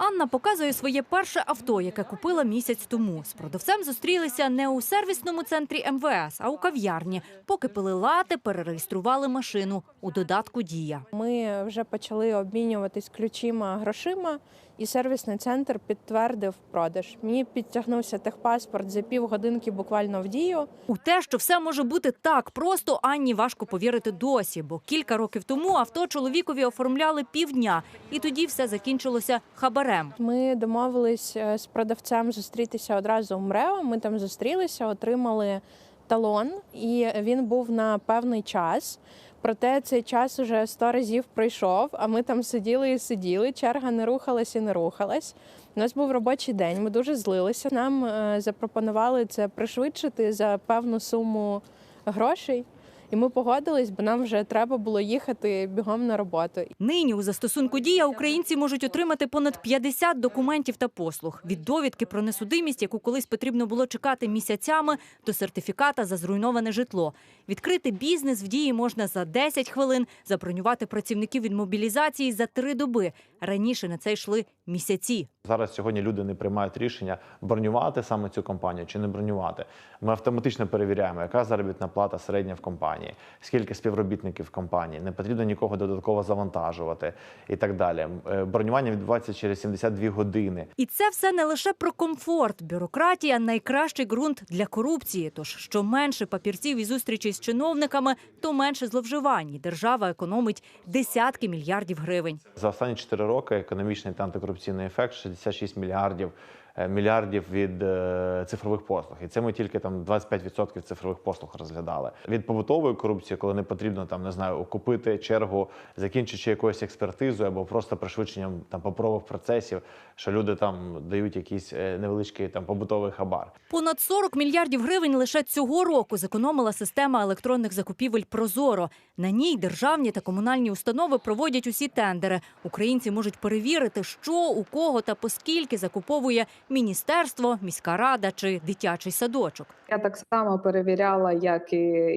Анна показує своє перше авто, яке купила місяць тому. З продавцем зустрілися не у сервісному центрі МВС, а у кав'ярні. Поки пили лати, перереєстрували машину у додатку Дія. Ми вже почали обмінюватись ключима грошима, і сервісний центр підтвердив продаж. Мені підтягнувся техпаспорт за півгодинки буквально в дію. У те, що все може бути так просто, Анні важко повірити досі, бо кілька років тому авто чоловікові оформляли півдня, і тоді все закінчилося хабарем. Ми домовились е, з продавцем зустрітися одразу в МРЕО. Ми там зустрілися, отримали талон, і він був на певний час. Проте цей час уже сто разів пройшов, а ми там сиділи і сиділи. Черга не рухалась і не рухалась. У нас був робочий день. Ми дуже злилися. Нам е, запропонували це пришвидшити за певну суму грошей. І ми погодились, бо нам вже треба було їхати бігом на роботу. Нині у застосунку дія українці можуть отримати понад 50 документів та послуг від довідки про несудимість, яку колись потрібно було чекати місяцями, до сертифіката за зруйноване житло. Відкрити бізнес в дії можна за 10 хвилин, забронювати працівників від мобілізації за три доби. Раніше на це йшли місяці. Зараз сьогодні люди не приймають рішення бронювати саме цю компанію чи не бронювати. Ми автоматично перевіряємо, яка заробітна плата середня в компанії, скільки співробітників в компанії, не потрібно нікого додатково завантажувати і так далі. Е, Бронювання відбувається через 72 години. І це все не лише про комфорт. Бюрократія найкращий ґрунт для корупції. Тож що менше папірців і зустрічей з чиновниками, то менше зловживань. Держава економить десятки мільярдів гривень. За останні 4 роки економічний та антикорупційний ефект 66 мільярдів. Е, Мільярдів від е, цифрових послуг, і це ми тільки там 25% цифрових послуг розглядали. Від побутової корупції, коли не потрібно там не знаю, купити чергу, закінчуючи якоюсь експертизою або просто пришвидшенням там паперових процесів, що люди там дають якийсь е, невеличкий там побутовий хабар. Понад 40 мільярдів гривень лише цього року зекономила система електронних закупівель Прозоро. На ній державні та комунальні установи проводять усі тендери. Українці можуть перевірити, що у кого та поскільки закуповує міністерство, міська рада чи дитячий садочок. Я так само перевіряла, як і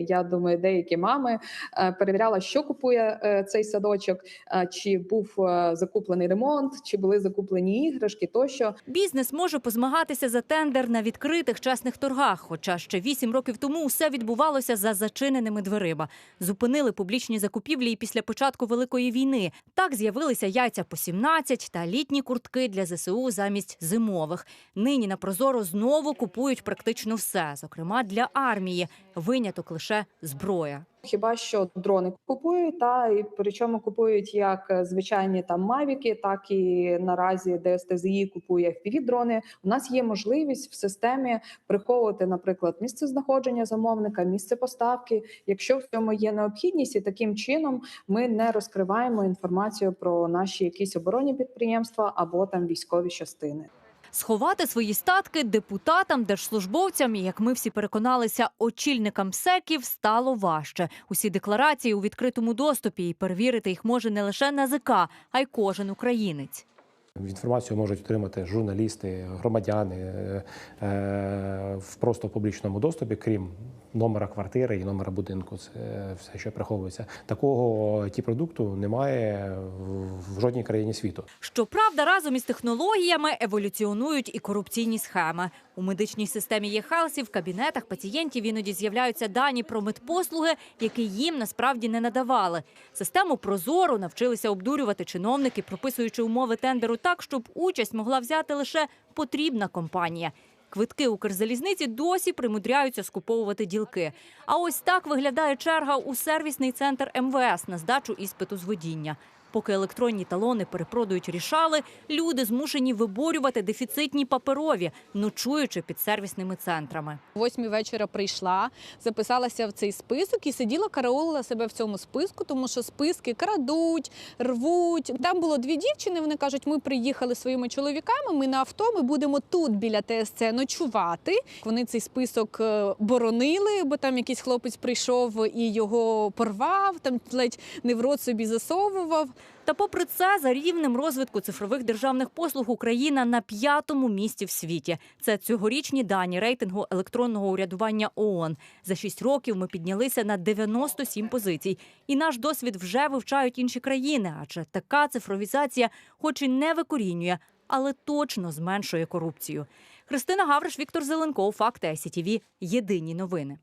я думаю, деякі мами е, перевіряла, що купує е, цей садочок, е, чи був закуплений ремонт, чи були закуплені іграшки тощо. Бізнес може позмагатися за тендер на відкритих чесних торгах. Хоча ще вісім років тому усе відбувалося за зачиненими дверима. Зупинили публічні закупівлі і після початку великої війни. Так з'явилися яйця по 17 та літні куртки для ЗСУ замість зимових. Нині на прозоро знову купують практично все, зокрема для армії. Виняток лише зброя. Хіба що дрони купують, та і причому купують як е, звичайні там мавіки, так і наразі ДСТЗІ купує FPV-дрони. У нас є можливість в системі приховувати, наприклад, місце знаходження замовника, місце поставки, якщо в цьому є необхідність, і таким чином ми не розкриваємо інформацію про наші якісь оборонні підприємства або там військові частини. Сховати свої статки депутатам, держслужбовцям і, як ми всі переконалися, очільникам секів стало важче. Усі декларації у відкритому доступі, і перевірити їх може не лише НАЗК, а й кожен українець. Інформацію можуть отримати журналісти, громадяни е, е, в просто публічному доступі, крім номера квартири і номера будинку. Це все, що приховується. Такого ті продукту немає в- жодній країні світу. Щоправда, разом із технологіями еволюціонують і корупційні схеми. У медичній системі ЄХАЛСі в кабінетах пацієнтів іноді з'являються дані про медпослуги, які їм насправді не надавали. Систему прозоро навчилися обдурювати чиновники, прописуючи умови тендеру так, щоб участь могла взяти лише потрібна компанія. Квитки Укрзалізниці досі примудряються скуповувати ділки. А ось так виглядає черга у сервісний центр МВС на здачу іспиту з водіння. Поки електронні талони перепродають рішали, люди змушені виборювати дефіцитні паперові, ночуючи під сервісними центрами. Восьмій вечора прийшла, записалася в цей список і сиділа, караулила себе в цьому списку, тому що списки крадуть, рвуть. Там було дві дівчини. Вони кажуть, ми приїхали своїми чоловіками. Ми на авто. Ми будемо тут біля ТСЦ ночувати. Вони цей список е, боронили, бо там якийсь хлопець прийшов і його порвав. Там ледь рот собі засовував. Та попри це, за рівнем розвитку цифрових державних послуг Україна на п'ятому місці в світі. Це цьогорічні дані рейтингу електронного урядування ООН. За шість років ми піднялися на 97 позицій. І наш досвід вже вивчають інші країни, адже така цифровізація, хоч і не викорінює, але точно зменшує корупцію. Христина Гавриш, Віктор Зеленков, Факти ICTV. Єдині новини.